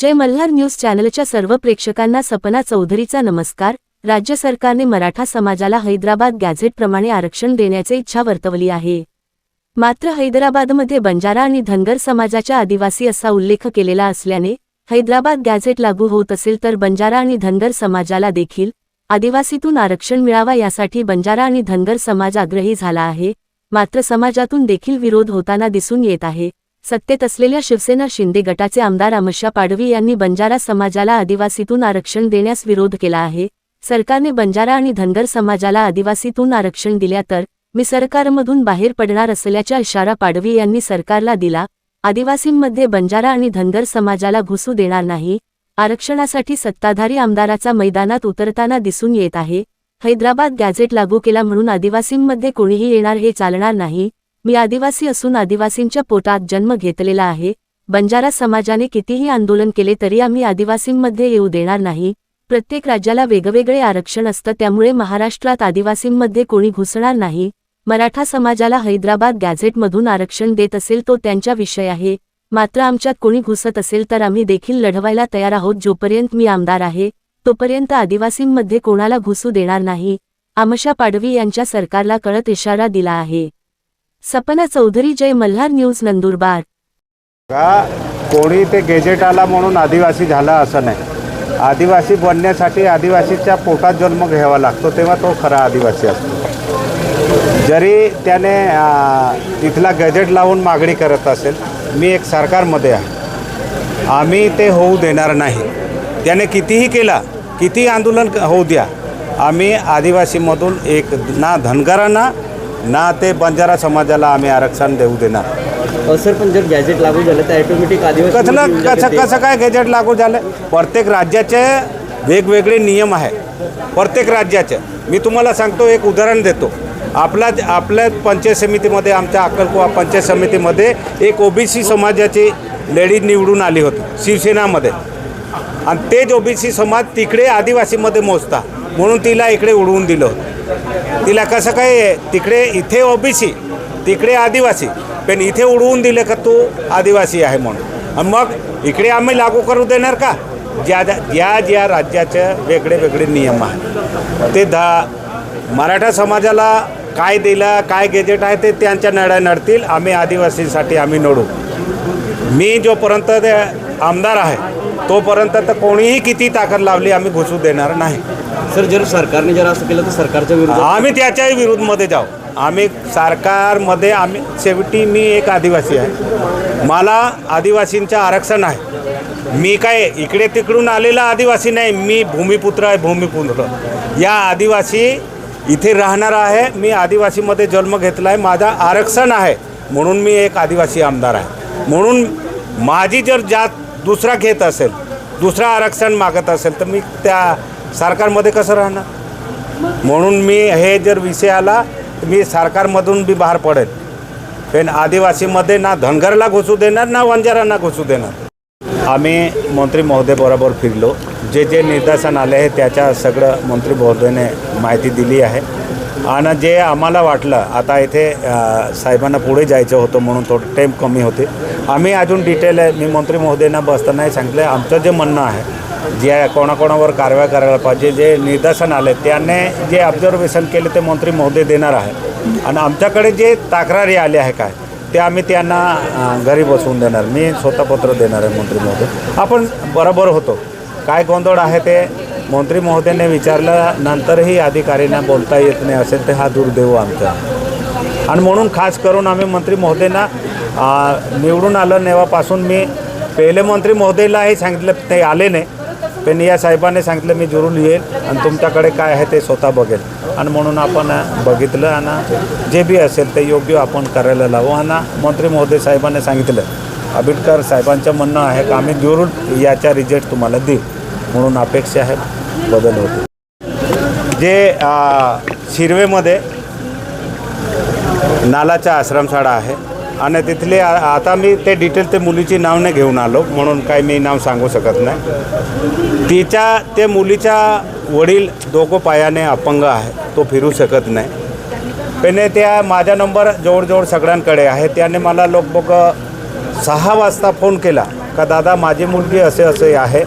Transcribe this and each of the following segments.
जय Malhar news चॅनलच्या सर्व प्रेक्षकांना सपना चौधरीचा नमस्कार. राज्य सरकारने मराठा समाजाला हैदराबाद गॅझेटप्रमाणे आरक्षण देण्याची इच्छा वर्तवली आहे. मात्र हैदराबादमध्ये बंजारा आणि धनगर समाजाच्या आदिवासी असा उल्लेख केलेला असल्याने हैदराबाद गॅझेट लागू होत असेल तर बंजारा आणि धनगर समाजाला देखील आदिवासीतून आरक्षण मिळावा यासाठी बंजारा आणि धनगर समाज आग्रही झाला आहे. मात्र समाजातून देखील विरोध होताना दिसून येत आहे. सत्तेत असलेल्या शिवसेना शिंदे गटाचे आमदार अमशा पाडवी यांनी बंजारा समाजाला आदिवासीतून आरक्षण देण्यास विरोध केला आहे. सरकारने बंजारा आणि धनगर समाजाला आदिवासीतून आरक्षण दिल्या तर मी सरकारमधून बाहेर पडणार असल्याचा इशारा पाडवी यांनी सरकारला दिला. आदिवासींमध्ये बंजारा आणि धनगर समाजाला घुसू देणार नाही. आरक्षणासाठी सत्ताधारी आमदाराचा मैदानात उतरताना दिसून येत आहे. हैदराबाद गॅझेट लागू केला म्हणून आदिवासींमध्ये कोणीही येणार हे चालणार नाही. मी आदिवासी असून आदिवासींच्या पोटात जन्म घेतलेला आहे. बंजारा समाजाने कितीही आंदोलन केले तरी आम्ही आदिवासींमध्ये येऊ देणार नाही. प्रत्येक राज्याला वेगवेगळे आरक्षण असतं त्यामुळे महाराष्ट्रात आदिवासींमध्ये कोणी घुसणार नाही. मराठा समाजाला हैदराबाद गॅझेटमधून आरक्षण देत असेल तो त्यांचा विषय आहे. मात्र आमच्यात कोणी घुसत असेल तर आम्ही देखील लढवायला तयार आहोत. जोपर्यंत मी आमदार आहे तोपर्यंत आदिवासींमध्ये कोणाला घुसू देणार नाही. आमशा पाडवी यांच्या सरकारला कळत इशारा दिला आहे. सपना चौधरी जय मल्हार न्यूज नंदुरबार. का कोणी ते गेजेट आला म्हणून आदिवासी झाला असं नाही. आदिवासी बनण्यासाठी आदिवासीच्या पोटात जन्म घ्यावा लागतो तेव्हा तो खरा आदिवासी असतो. जरी त्याने तिथला गजेट लावून मागणी करत असेल मी एक सरकारमध्ये आहे. आम्ही ते होऊ देणार नाही. त्याने कितीही केला कितीही आंदोलन होऊ द्या आम्ही आदिवासीमधून एक ना धनगरांना ना ते बंजारा समाजाला आम्ही आरक्षण देऊ देणार. सर पण जर गॅजेट लागू झालं तर ऑटोमॅटिक आदिवासी कसलं मुली येऊन कसं. कसं काय गॅजेट लागू झालं? प्रत्येक राज्याचे वेगवेगळे नियम आहे प्रत्येक राज्याचे. मी तुम्हाला सांगतो एक उदाहरण देतो. आपला आपल्या पंचायत समितीमध्ये आमच्या अक्कलकुवा पंचायत समितीमध्ये एक ओबीसी समाजाची लेडी निवडून आली होती शिवसेनामध्ये. आणि तेच ओबीसी समाज तिकडे आदिवासीमध्ये मोजता. म्हणून तिला इकडे उडवून दिलं होतं. तिला कसं काय तिकडे इथे ओबीसी तिकडे आदिवासी. पण इथे उडवून दिलं का तू आदिवासी आहे म्हणून? मग इकडे आम्ही लागू करू देणार का? ज्या ज्या ज्या राज्याचे वेगळे वेगळे नियम आहेत. ते दा मराठा समाजाला काय दिलं काय गेजेट आहे ते त्यांच्या नड्या नडतील. आम्ही आदिवासीसाठी आम्ही नडू. मी जोपर्यंत आमदार आहे. तोपर्यंत तर कोणीही किती ताकद लावली आम्ही घुसू देणार नाही. सर जर सरकारने जर असं केलं तर सरकारच्या विरोधात आम्ही त्याच्याही विरुद्धमध्ये जाऊ. आम्ही सरकारमध्ये आम्ही शेवटी मी एक आदिवासी आहे. मला आदिवासींचं आरक्षण आहे. मी काय इकडे तिकडून आलेला आदिवासी नाही. मी भूमिपुत्र आहे भूमिपुत्र. या आदिवासी इथे राहणार आहे. मी आदिवासीमध्ये जन्म घेतला आहे माझा आरक्षण आहे. म्हणून मी एक आदिवासी आमदार आहे. म्हणून माझी जर जात दुसरा घेत असेल दुसरा आरक्षण मागत असेल तर मी त्या सरकारमध्ये कसं राहणार? म्हणून मी हे जर विषय आला तर मी सरकारमधून बी बाहेर पडेल. पण आदिवासीमध्ये ना धनगरला घुसू देणार ना वंजारांना घुसू देणार. आम्ही मंत्री महोदय बरोबर फिरलो. जे जे निदर्शन आले आहे त्याच्या सगळं मंत्री महोदयाने माहिती दिली आहे. आणि जे आम्हाला वाटलं आता इथे साहेबांना पुढे जायचं होतं म्हणून थोडं टाईम कमी होते. आम्ही अजून डिटेल आहे. मी मंत्री महोदयांना बसतानाही सांगितलं आमचं जे म्हणणं आहे जे कोणाकोणावर कारवाई करायला पाहिजे जे निदर्शन आले त्याने जे ऑब्झर्वेशन केले ते मंत्री महोदय देणार आहे. आणि आमच्याकडे जे तक्रारी आले आहे काय ते आम्ही त्यांना घरी बसवून देणार. मी स्वतः पत्र देणार आहे मंत्री महोदय. आपण बरोबर होतो. काय गोंधळ आहे ते मंत्री महोदयाने विचारल्यानंतरही अधिकाऱ्यांना बोलता येत नाही असेल तर हा दुर्दैव आमचा. आणि म्हणून खास करून आम्ही मंत्री महोदयांना निवडून आलं नेवापासून मी पहिले मंत्री महोदयलाही सांगितलं ते आले नाही. पण या साहेबांनी सांगितलं मी जरूर येईल आणि तुमच्याकडे काय आहे ते स्वतः बघेल. आणि म्हणून आपण बघितलं आणि जे बी असेल ते योग्य आपण करायला लावू. आणि मंत्री महोदय साहेबांनी सांगितलं आंबेडकर साहेबांचं म्हणणं आहे का आम्ही जरूर याचा रिझल्ट तुम्हाला देऊ. म्हणून अपेक्षा आहे. बदल होतो. जे शिरवेमध्ये नालाचा आश्रमशाळा आहे आणि तिथले आता मी ते डिटेल ते मुलीची नाव नाही घेऊन आलो म्हणून काही मी नाव सांगू शकत नाही. तिच्या ते मुलीच्या वडील दोघं पायाने अपंग आहे तो फिरू शकत नाही. त्याने त्या माझा नंबर जवळजवळ सगळ्यांकडे आहे त्याने मला लोक बघ सहा वाजता फोन केला का दादा माझी मुलगी असे असे आहे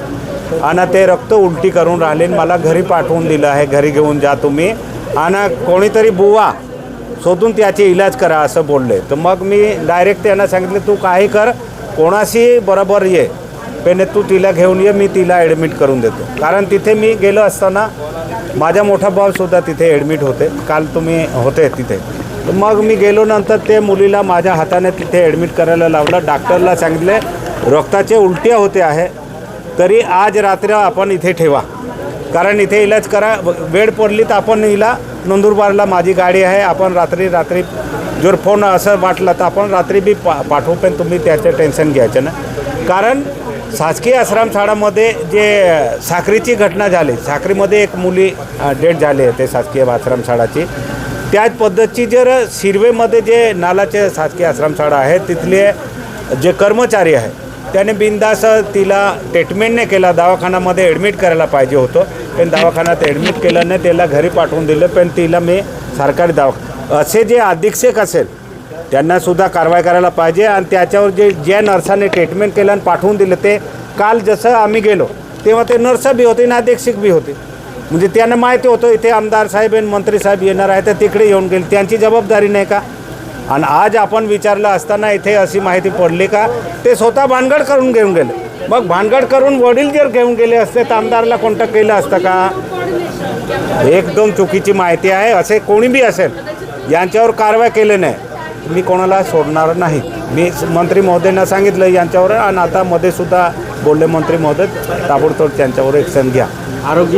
आणि ते रक्त उलटी करून राहिले मला घरी पाठवून दिलं आहे. घरी घेऊन जा तुम्ही. आणि कोणीतरी बुवा शोधून त्याचे इलाज करा असं बोलले. तर मग मी डायरेक्ट त्यांना सांगितलं तू काही कर कोणाशी बरोबर ये. पेने तू तिला घेऊन ये मी तिला ॲडमिट करून देतो. कारण तिथे मी गेलो असताना माझा मोठा भाऊसुद्धा तिथे ॲडमिट होते. काल तुम्ही होते तिथे. तर मग मी गेलो नंतर ते मुलीला माझ्या हाताने तिथे ॲडमिट करायला लावलं. डॉक्टरला सांगितले रक्ताचे उलट्या होते आहे. तरी आज रात्र आपण इथे ठेवा. कारण इथे इलाज करा वेळ पडली तर आपण हिला नंदुरबारला माझी गाडी आहे आपण रात्री रात्री जर फोन असं वाटलं तर आपण रात्री बी पा पाठवू पण तुम्ही त्याचं टेन्शन घ्यायचं ना. कारण शासकीय आश्रमशाळामध्ये जे साखरीची घटना झाली साखरीमध्ये एक मुली डेट झाली आहे ते शासकीय आश्रमशाळाची त्याच पद्धतीची जर शिरवेमध्ये जे नालाचे शासकीय आश्रमशाळा आहे तिथले जे कर्मचारी आहे त्याने बिंदास तिला ट्रीटमेंट नाही केला दवाखान्यामध्ये ॲडमिट करायला पाहिजे होतं. पण दवाखान्यात ॲडमिट केलं नाही त्याला घरी पाठवून दिलं पण तिला मी सरकारी दवा असे जे अधीक्षक असेल त्यांनासुद्धा कारवाई करायला पाहिजे आणि त्याच्यावर जे ज्या नर्साने ट्रीटमेंट केलं आणि पाठवून दिलं ते काल जसं आम्ही गेलो तेव्हा ते नर्स बी होते आणि अधीक्षक बी होते. म्हणजे त्यांना माहिती होतं इथे आमदार साहेब आणि मंत्री साहेब येणार आहे तर तिकडे येऊन गेले. त्यांची जबाबदारी नाही का? आणि आज आपण विचारलं असताना इथे अशी माहिती पडली का ते स्वतः भानगड करून घेऊन गेले. मग भानगड करून वडील जर घेऊन गेले असते तर आमदारला कॉन्टॅक्ट केलं असतं का? एकदम चुकीची माहिती आहे. असे कोणी बी असेल यांच्यावर कारवाई केली नाही. मी कोणाला सोडणार नाही. मी मंत्री महोदयांना सांगितलं यांच्यावर आणि आता मध्ये सुद्धा बोलले मंत्री महोदय ताबडतोब त्यांच्यावर ॲक्शन घ्या. आरोग्य